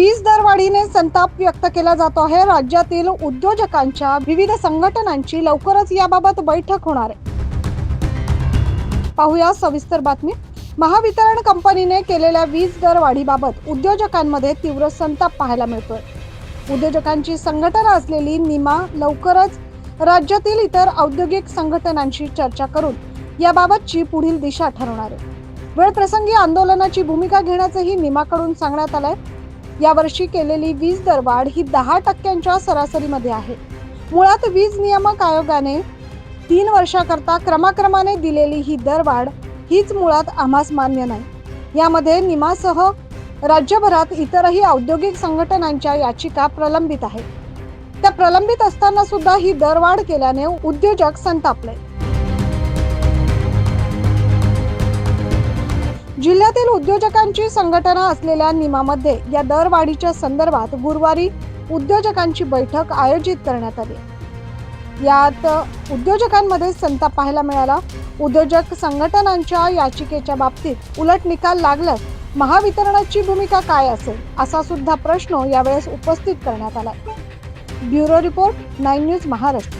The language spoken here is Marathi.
वीज दरवाढीने संताप व्यक्त केला जातो आहे. राज्यातील उद्योजकांच्या विविध संघटनांची लवकरच याबाबत बैठक होणार आहे. पाहूया सविस्तर बातमी. महावितरण कंपनीने केलेल्या वीज दरवाढीबाबत उद्योजकांमध्ये तीव्र संताप पाहायला मिळतोय. उद्योजकांची संघटना असलेली निमा लवकरच राज्यातील इतर औद्योगिक संघटनांशी चर्चा करून याबाबतची पुढील दिशा ठरवणार आहे. वेळ प्रसंगी आंदोलनाची भूमिका घेण्याचंही निमाकडून सांगण्यात आलंय. यावर्षी केलेली वीज दरवाढ ही दहा टक्क्यांच्या सरासरीमध्ये आहे. मुळात वीज नियामक आयोगाने तीन वर्षाकरता क्रमाक्रमाने दिलेली ही दरवाढ हीच मुळात आम्हास मान्य नाही. यामध्ये निमासह राज्यभरात इतरही औद्योगिक संघटनांच्या याचिका प्रलंबित आहेत. त्या प्रलंबित असताना सुद्धा ही दरवाढ केल्याने उद्योजक संतापले. जिल्ह्यातील उद्योजकांची संघटना असलेल्या निमामध्ये या दरवाढीच्या संदर्भात गुरुवारी उद्योजकांची बैठक आयोजित करण्यात आली. यात उद्योजकांमध्ये संताप पाहायला मिळाला. उद्योजक संघटनांच्या याचिकेच्या बाबतीत उलट निकाल लागल्यास महावितरणाची भूमिका काय असेल असा सुद्धा प्रश्न यावेळेस उपस्थित करण्यात आला. Bureau report nine news Maharashtra.